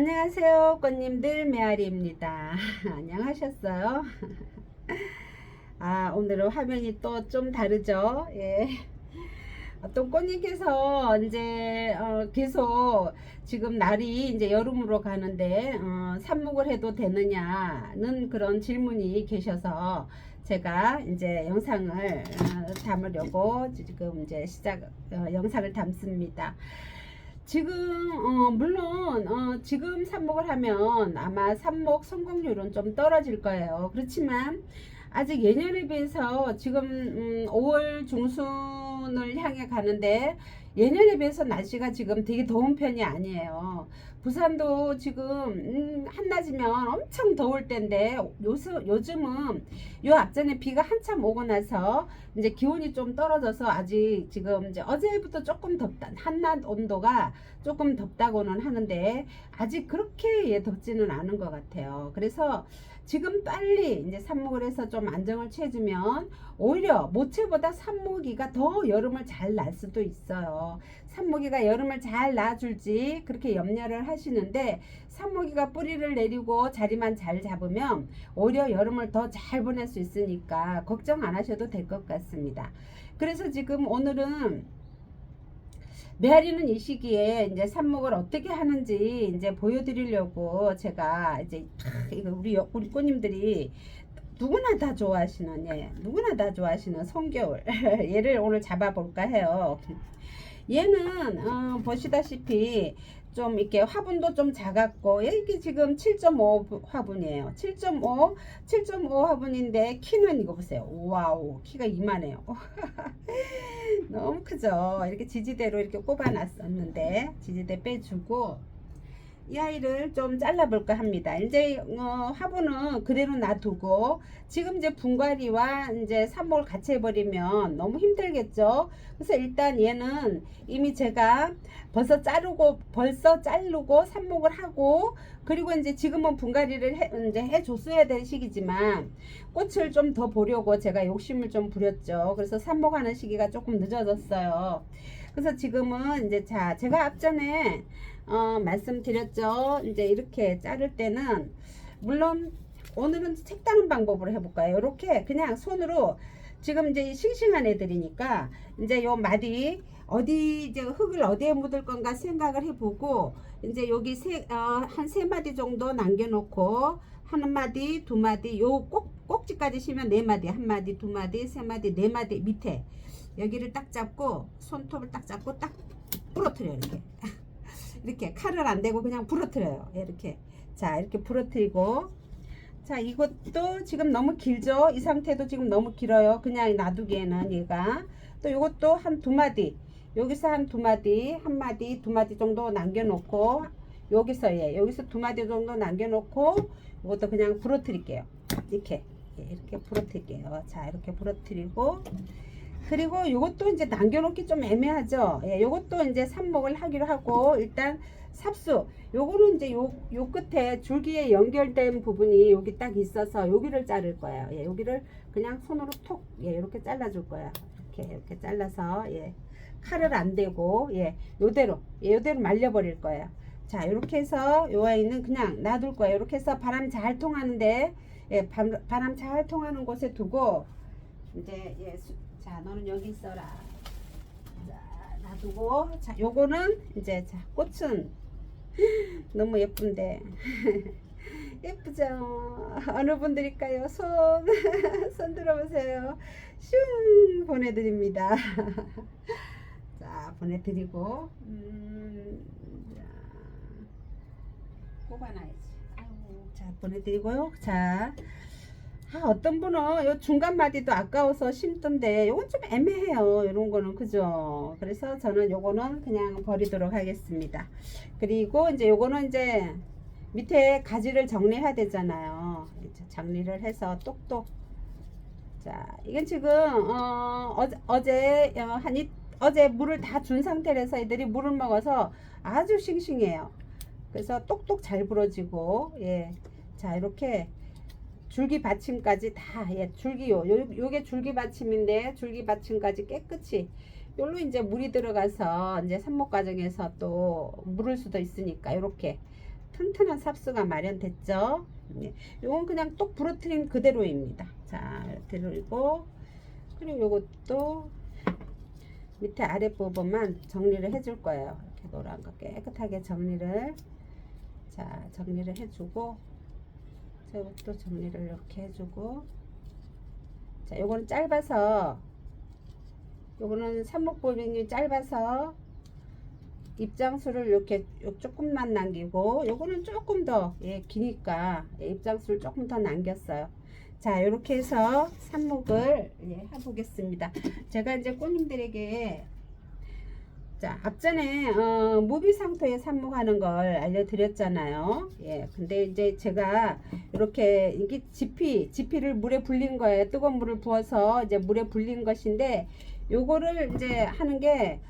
안녕하세요. 꽃님들 메아리입니다. 안녕하셨어요? 아 오늘은 화면이 또 좀 다르죠? 예. 어떤 꽃님께서 이제 어, 계속 지금 날이 이제 여름으로 가는데 어, 삽목을 해도 되느냐는 그런 질문이 계셔서 제가 이제 영상을 어, 담으려고 지금 이제 시작 어, 영상을 담습니다. 지금 어, 물론 어, 지금 삽목을 하면 아마 삽목 성공률은 좀 떨어질 거예요. 그렇지만 아직 예년에 비해서 지금 음, 5월 중순을 향해 가는데 예년에 비해서 날씨가 지금 되게 더운 편이 아니에요. 부산도 지금 음, 한낮이면 엄청 더울 때인데 요즘, 요즘은 요 앞전에 비가 한참 오고 나서 이제 기온이 좀 떨어져서 아직 지금 이제 어제부터 조금 덥다 한낮 온도가 조금 덥다고는 하는데 아직 그렇게 예, 덥지는 않은 것 같아요. 그래서 지금 빨리 이제 삽목을 해서 좀 안정을 취해주면 오히려 모체보다 삽목이가 더 여름을 잘 날 수도 있어요. 삽목이가 여름을 잘 놔줄지 그렇게 염려를 하시는데 삽목이가 뿌리를 내리고 자리만 잘 잡으면 오히려 여름을 더 잘 보낼 수 있으니까 걱정 안 하셔도 될 것 같습니다. 그래서 지금 오늘은 메아리는 이 시기에 이제 삽목을 어떻게 하는지 이제 보여드리려고 제가 이제 이거 우리 여- 우리 꽃님들이 누구나 다 좋아하시는 예 누구나 다 좋아하시는 송겨울 얘를 오늘 잡아볼까 해요. 얘는 어, 보시다시피 좀 이렇게 화분도 좀 작았고 이게 지금 7.5 화분이에요. 7.5 7.5 화분인데 키는 이거 보세요. 와우 키가 이만해요. 너무 크죠. 이렇게 지지대로 이렇게 꼽아놨었는데 지지대 빼주고 이 아이를 좀 잘라볼까 합니다. 이제 어, 화분은 그대로 놔두고 지금 이제 분갈이와 이제 삽목을 같이 해버리면 너무 힘들겠죠. 그래서 일단 얘는 이미 제가 벌써 자르고 벌써 자르고 삽목을 하고 그리고 이제 지금은 분갈이를 해, 이제 해줬어야 될 시기지만 꽃을 좀 더 보려고 제가 욕심을 좀 부렸죠. 그래서 삽목하는 시기가 조금 늦어졌어요. 그래서 지금은 이제 자 제가 앞전에 어, 말씀드렸죠. 이제 이렇게 자를 때는 물론 오늘은 색다른 방법으로 해볼까요? 이렇게 그냥 손으로 지금 이제 싱싱한 애들이니까 이제 요 마디 어디 이제 흙을 어디에 묻을 건가 생각을 해보고 이제 여기 세, 어, 한 세 마디 정도 남겨놓고 한 마디, 두 마디, 요 꼭, 꼭지까지 심으면 네 마디, 한 마디, 두 마디, 세 마디, 네 마디 밑에 여기를 딱 잡고 손톱을 딱 잡고 딱 부러뜨려 이렇게 이렇게 칼을 안 대고 그냥 부러뜨려요. 이렇게. 자 이렇게 부러뜨리고. 자 이것도 지금 너무 길죠? 이 상태도 지금 너무 길어요. 그냥 놔두기에는 얘가. 또 이것도 한 두 마디. 여기서 한 두 마디 한 마디 두 마디 정도 남겨놓고 여기서 예 여기서 두 마디 정도 남겨놓고 이것도 그냥 부러뜨릴게요. 이렇게. 예, 이렇게 부러뜨릴게요. 자 이렇게 부러뜨리고 그리고 이것도 이제 남겨놓기 좀 애매하죠. 예, 요것도 이제 삽목을 하기로 하고 일단 삽수 요거는 이제 요, 요 끝에 줄기에 연결된 부분이 여기 딱 있어서 여기를 자를 거예요. 예, 여기를 그냥 손으로 톡 예, 이렇게 잘라줄 거야. 이렇게 이렇게 잘라서 예, 칼을 안 대고 예, 요대로 예, 요대로 말려버릴 거예요. 자, 이렇게 해서 요 아이는 그냥 놔둘 거예요. 이렇게 해서 바람 잘 통하는데 예, 바람, 잘 통하는 곳에 두고 이제 예, 수, 자 너는 여기 있어라. 자 놔두고. 자 요거는 이제 자 꽃은 너무 예쁜데. 예쁘죠? 어느 분들일까요? 손. 손 들어보세요. 슝! 보내드립니다. 자 보내드리고. 음, 자. 뽑아놔야지. 아이고 자 보내드리고요. 자 아, 어떤 분은 요 중간 마디도 아까워서 심던데 요건 좀 애매해요. 이런 거는 그죠? 그래서 저는 요거는 그냥 버리도록 하겠습니다. 그리고 이제 요거는 이제 밑에 가지를 정리해야 되잖아요. 정리를 해서 똑똑. 자, 이건 지금 어, 어제, 어, 한이 어제 물을 다 준 상태라서 애들이 물을 먹어서 아주 싱싱해요. 그래서 똑똑 잘 부러지고 예. 자, 이렇게 줄기 받침까지 다 예, 줄기요. 요, 요게 줄기 받침인데 줄기 받침까지 깨끗이 요로 이제 물이 들어가서 이제 삽목 과정에서 또 물을 수도 있으니까 이렇게 튼튼한 삽수가 마련됐죠. 예. 요건 그냥 똑 부러뜨린 그대로입니다. 자, 들고 그리고 요것도 밑에 아래 부분만 정리를 해줄 거예요. 이렇게 노란 거 깨끗하게 정리를 자 정리를 해주고 저것도 정리를 이렇게 해주고 자 요거는 짧아서 요거는 삼목보빙이 짧아서 입장수를 이렇게 요 조금만 남기고 요거는 조금 더 예, 기니까 예, 입장수를 조금 더 남겼어요. 자 이렇게 해서 삽목을 예, 해보겠습니다. 제가 이제 꽃님들에게 자 앞전에 어, 무비상토에 삽목하는 걸 알려드렸잖아요. 예, 근데 이제 제가 이렇게 이게 지피 지피를 물에 불린 거예요. 뜨거운 물을 부어서 이제 물에 불린 것인데 요거를 이제 하는 게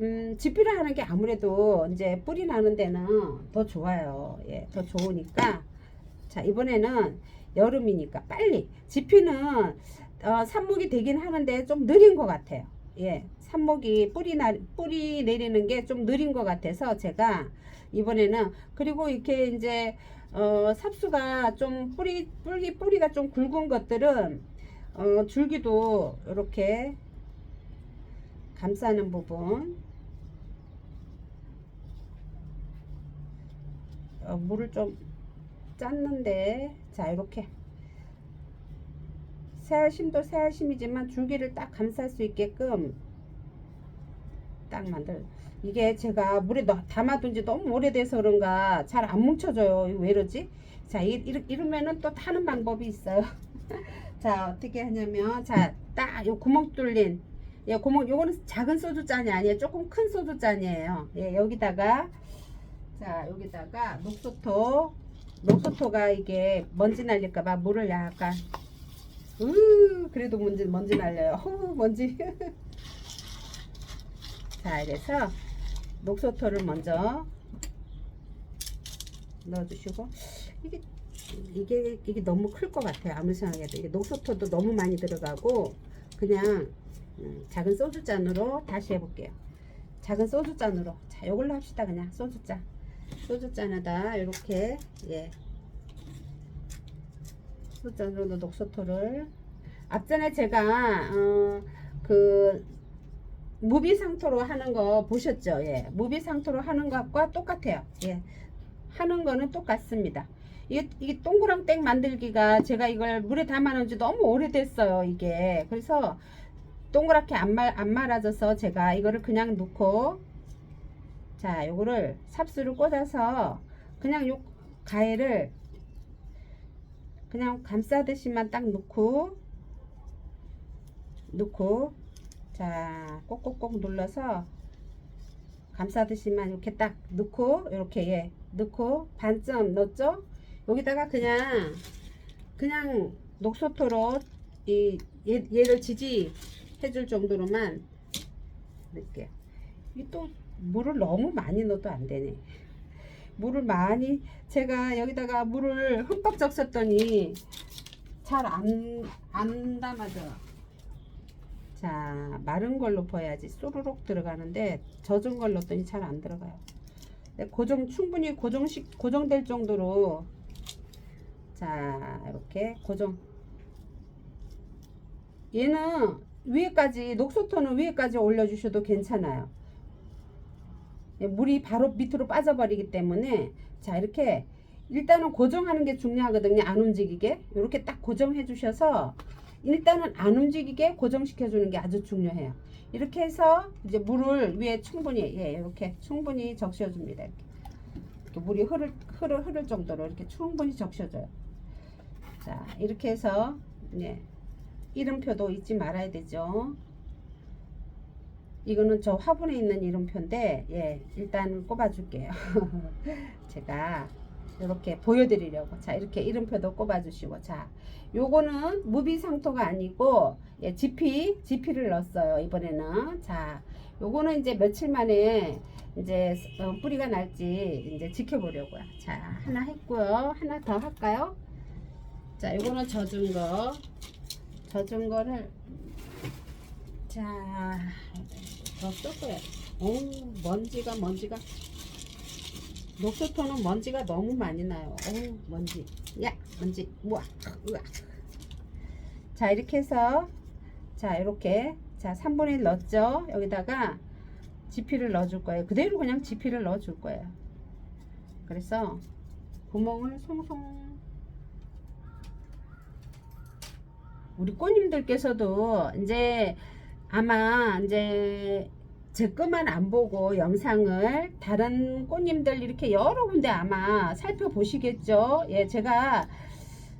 음, 지피를 하는 게 아무래도 이제 뿌리 나는 데는 더 좋아요. 예, 더 좋으니까 자 이번에는 여름이니까 빨리 지피는 어, 삽목이 되긴 하는데 좀 느린 것 같아요. 예, 삽목이 뿌리 나 뿌리 내리는 게 좀 느린 것 같아서 제가 이번에는 그리고 이렇게 이제 어, 삽수가 좀 뿌리 뿌리 뿌리가 좀 굵은 것들은 어, 줄기도 이렇게 감싸는 부분. 어, 물을 좀 짰는데 자 이렇게. 새알심도 새알심이지만 줄기를 딱 감쌀 수 있게끔 딱 만들 이게 제가 물에 넣, 담아둔 지 너무 오래돼서 그런가 잘 안 뭉쳐져요. 왜 이러지? 자 이, 이러, 이러면은 또 타는 방법이 있어요. 자 어떻게 하냐면 자 딱 요 구멍 뚫린 예, 구멍 요거는 작은 소주 잔이 아니에요. 조금 큰 소주 잔이에요. 예, 여기다가 자 여기다가 녹소토 녹소토가 이게 먼지 날릴까 봐 물을 약간 으 그래도 먼지 먼지 날려요. 후 먼지 자 이래서 녹소토를 먼저 넣어주시고 이게 이게 이게 너무 클 것 같아요. 아무리 생각해도. 이게 녹소토도 너무 많이 들어가고 그냥 음, 작은 소주잔으로 다시 해볼게요. 작은 소주잔으로. 자 요걸로 합시다 그냥. 소주잔. 소주잔에다 이렇게 예. 소주잔으로 녹소토를 앞전에 제가 어, 그 무비 상토로 하는 거 보셨죠? 예, 무비 상토로 하는 것과 똑같아요. 예, 하는 거는 똑같습니다. 이게, 이게 동그랑땡 만들기가 제가 이걸 물에 담아놓은 지 너무 오래됐어요. 이게 그래서 동그랗게 안, 말, 안 말아져서 제가 이거를 그냥 놓고 자 요거를 삽수를 꽂아서 그냥 요 가해를 그냥 감싸듯이만 딱 놓고 놓고 자 꼭꼭꼭 눌러서 감싸듯이만 이렇게 딱 넣고 이렇게 예 넣고 반점 넣었죠? 여기다가 그냥 그냥 녹소토로 이 얘, 얘를 지지 해 줄 정도로만 넣을게요. 이 또 물을 너무 많이 넣어도 안 되네. 물을 많이 제가 여기다가 물을 흠뻑 적셨더니 잘 안 안 담아져요 자 마른 걸로 부어야지 쏘르륵 들어가는데 젖은 걸 넣었더니 잘 안 들어가요. 네, 고정 충분히 고정식 고정될 정도로 자 이렇게 고정. 얘는 위에까지 녹소토는 위에까지 올려주셔도 괜찮아요. 예, 물이 바로 밑으로 빠져버리기 때문에 자 이렇게 일단은 고정하는 게 중요하거든요. 안 움직이게. 이렇게 딱 고정해 주셔서 일단은 안 움직이게 고정시켜 주는 게 아주 중요해요. 이렇게 해서 이제 물을 위에 충분히 예 이렇게 충분히 적셔 줍니다. 이렇게. 이렇게 물이 흐를, 흐를 흐를 정도로 이렇게 충분히 적셔 줘요. 자 이렇게 해서 예 이름표도 잊지 말아야 되죠. 이거는 저 화분에 있는 이름표인데 예 일단 꼽아 줄게요. 제가 이렇게 보여드리려고. 자 이렇게 이름표도 꼽아 주시고. 자 요거는 무비 상토가 아니고 예, 지피 지피를 넣었어요 이번에는. 자 요거는 이제 며칠 만에 이제 어, 뿌리가 날지 이제 지켜보려고요. 자 하나 했고요. 하나 더 할까요? 자 요거는 젖은 거. 젖은 거를 자, 더 섞어요. 오, 먼지가, 먼지가. 녹초토는 먼지가 너무 많이 나요. 어우, 먼지. 야, 먼지. 우와, 우와. 자, 이렇게 해서, 자, 이렇게. 자, 3분의 1 넣었죠? 여기다가 지피를 넣어줄 거예요. 그대로 그냥 지피를 넣어줄 거예요. 그래서 구멍을 송송. 우리 꽃님들께서도 이제 아마 이제 제 것만 안 보고 영상을 다른 꽃님들 이렇게 여러 군데 아마 살펴보시겠죠. 예, 제가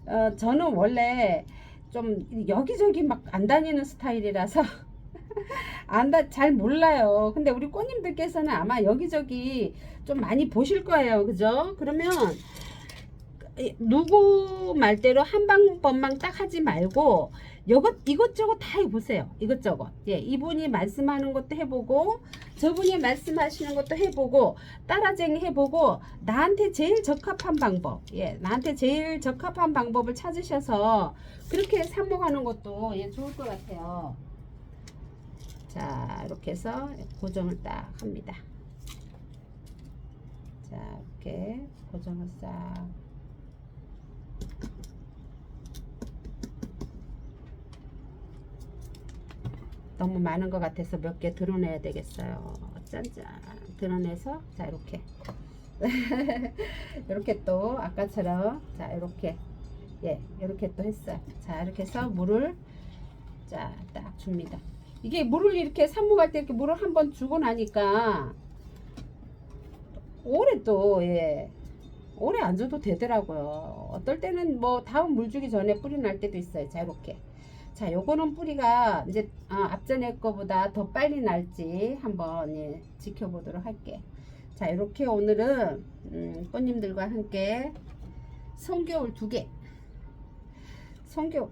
어, 저는 원래 좀 여기저기 막 안 다니는 스타일이라서 안다 잘 몰라요. 근데 우리 꽃님들께서는 아마 여기저기 좀 많이 보실 거예요. 그죠? 그러면 이- 누구 말대로 한 방법만 딱 하지 말고 이것 이것저것 다 해보세요. 이것저것. 예, 이분이 말씀하는 것도 해보고 저분이 말씀하시는 것도 해보고 따라쟁이 해보고 나한테 제일 적합한 방법. 예, 나한테 제일 적합한 방법을 찾으셔서 그렇게 삽목하는 것도 예, 좋을 것 같아요. 자, 이렇게 해서 고정을 딱 합니다. 자, 이렇게 고정을 싹. 너무 많은 것 같아서 몇 개 드러내야 되겠어요. 짠짠. 드러내서, 자, 이렇게. 이렇게 또, 아까처럼, 자, 이렇게. 예, 이렇게 또 했어요. 자, 이렇게 해서 물을, 자, 딱 줍니다. 이게 물을 이렇게 삽목할 때 이렇게 물을 한 번 주고 나니까, 오래 또, 예. 오래 안 줘도 되더라고요. 어떨 때는 뭐 다음 물 주기 전에 뿌리 날 때도 있어요. 자, 이렇게. 자, 요거는 뿌리가 이제 어, 앞전에 거보다 더 빨리 날지 한번 예, 지켜보도록 할게. 자, 이렇게 오늘은 음, 꽃님들과 함께 성겨울 두 개. 성겨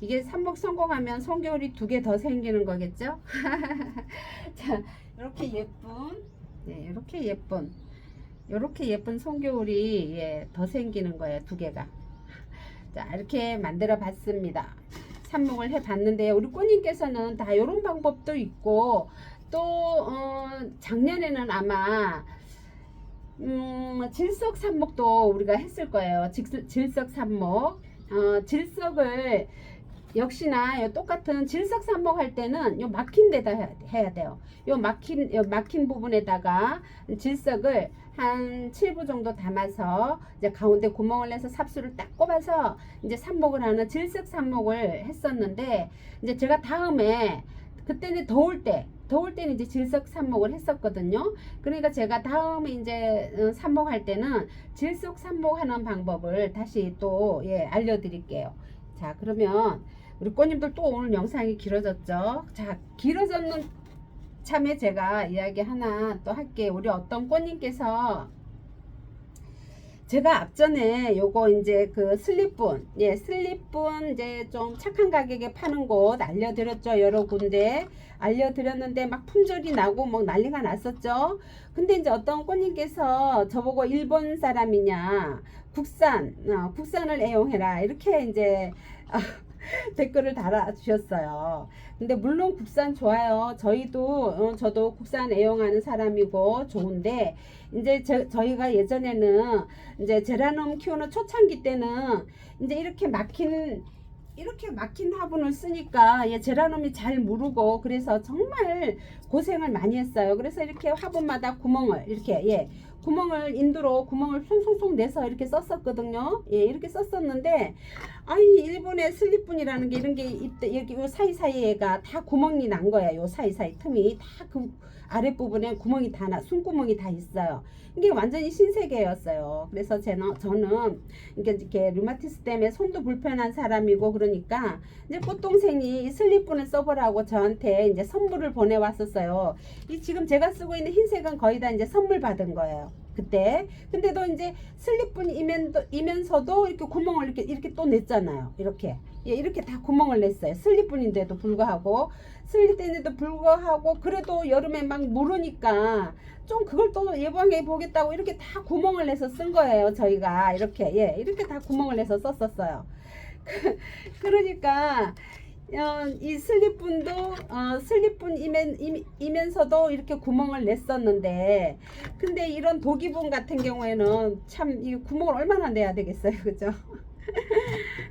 이게 삼복 성공하면 성겨울이 두 개 더 생기는 거겠죠? 자, 이렇게 예쁜 네, 이렇게 예쁜 이렇게 예쁜 성겨울이 예, 더 생기는 거예요. 두 개가. 자, 이렇게 만들어 봤습니다. 삽목을 해 봤는데 우리 꽃님께서는 다 이런 방법도 있고 또 어, 작년에는 아마 음, 질석 삽목도 우리가 했을 거예요. 질, 질석 삽목. 어, 질석을 역시나 요 똑같은 질석 삽목 할 때는 요 막힌 데다 해야, 해야 돼요. 요 막힌 요 막힌 부분에다가 질석을 한 7부 정도 담아서 이제 가운데 구멍을 내서 삽수를 딱 꼽아서 이제 삽목을 하는 질석 삽목을 했었는데 이제 제가 다음에 그때는 더울 때 더울 때는 이제 질석 삽목을 했었거든요. 그러니까 제가 다음에 이제 어, 삽목할 때는 질석 삽목하는 방법을 다시 또 예, 알려드릴게요. 자 그러면 우리 꽃님들 또 오늘 영상이 길어졌죠. 자 길어졌는 참에 제가 이야기 하나 또 할게요. 우리 어떤 꽃님께서 제가 앞전에 요거 이제 그 슬립분, 예, 슬립분 이제 좀 착한 가격에 파는 곳 알려드렸죠. 여러 군데 알려드렸는데 막 품절이 나고 뭐 난리가 났었죠. 근데 이제 어떤 꽃님께서 저보고 일본 사람이냐, 국산, 어, 국산을 애용해라. 이렇게 이제 아, 댓글을 달아주셨어요. 근데 물론 국산 좋아요. 저희도 어, 저도 국산 애용하는 사람이고 좋은데 이제 저, 저희가 예전에는 이제 제라늄 키우는 초창기 때는 이제 이렇게 막힌 이렇게 막힌 화분을 쓰니까 예, 제라늄이 잘 무르고 그래서 정말 고생을 많이 했어요. 그래서 이렇게 화분마다 구멍을 이렇게 예 구멍을 인두로 구멍을 송송송 내서 이렇게 썼었거든요. 예 이렇게 썼었는데 아니 일본의 슬립분이라는 게 이런 게 있대 여기 요 사이사이에가 다 구멍이 난 거야. 요 사이사이 틈이 다 그 아랫부분에 구멍이 다 나, 숨구멍이 다 있어요. 이게 완전히 신세계였어요. 그래서 저는, 저는 이렇게, 이렇게 류마티스 때문에 손도 불편한 사람이고 그러니까 이제 꽃동생이 이 슬립분을 써보라고 저한테 이제 선물을 보내 왔었어요. 이 지금 제가 쓰고 있는 흰색은 거의 다 이제 선물 받은 거예요. 그때. 근데도 이제 슬립분이면서도 이렇게 구멍을 이렇게, 이렇게 또 냈잖아요. 이렇게. 예, 이렇게 다 구멍을 냈어요. 슬립분인데도 불구하고. 슬립인데도 불구하고 그래도 여름에 막 무르니까 좀 그걸 또 예방해 보겠다고 이렇게 다 구멍을 내서 쓴 거예요. 저희가 이렇게 예 이렇게 다 구멍을 내서 썼었어요. 그러니까 어, 이 슬립분도 어, 슬립분이면서도 이렇게 구멍을 냈었는데 근데 이런 독이분 같은 경우에는 참 이 구멍을 얼마나 내야 되겠어요 그죠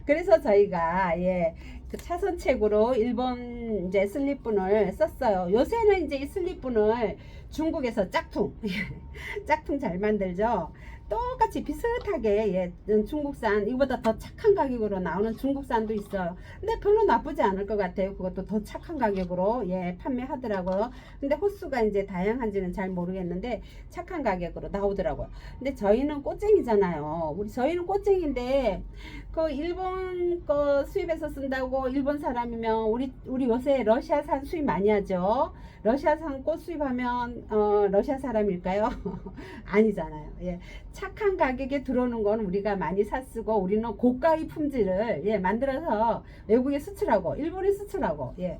그래서 저희가 예, 그 차선책으로 일본 이제 슬립분을 썼어요. 요새는 이제 이 슬립분을 중국에서 짝퉁, 짝퉁 잘 만들죠. 똑같이 비슷하게 예, 중국산 이거보다 더 착한 가격으로 나오는 중국산도 있어요. 근데 별로 나쁘지 않을 것 같아요. 그것도 더 착한 가격으로 예, 판매하더라고요. 근데 호수가 이제 다양한지는 잘 모르겠는데 착한 가격으로 나오더라고요. 근데 저희는 꽃쟁이잖아요. 우리 저희는 꽃쟁인데 그 일본 거 수입해서 쓴다고 일본 사람이면 우리 우리 요새 러시아산 수입 많이 하죠. 러시아산 꽃 수입하면 어 러시아 사람일까요? 아니잖아요. 예. 착한 가격에 들어오는 건 우리가 많이 샀쓰고 우리는 고가의 품질을 예 만들어서 외국에 수출하고 일본에 수출하고 예.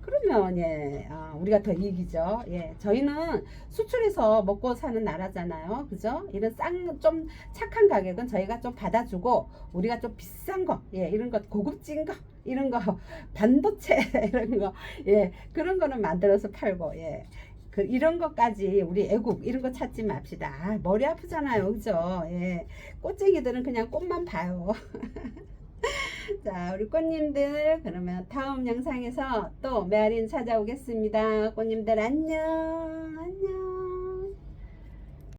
그러면 예 아, 우리가 더 이익이죠. 예 저희는 수출해서 먹고 사는 나라잖아요. 그죠? 이런 싼 좀 착한 가격은 저희가 좀 받아주고 우리가 좀 비싼 거, 예 이런 것 고급진 거 이런 거 반도체 이런 거, 예 그런 거는 만들어서 팔고 예. 그 이런 것까지 우리 애국 이런 거 찾지 맙시다. 아, 머리 아프잖아요, 그죠? 예, 꽃쟁이들은 그냥 꽃만 봐요. 자, 우리 꽃님들 그러면 다음 영상에서 또 메아린 찾아오겠습니다. 꽃님들 안녕, 안녕.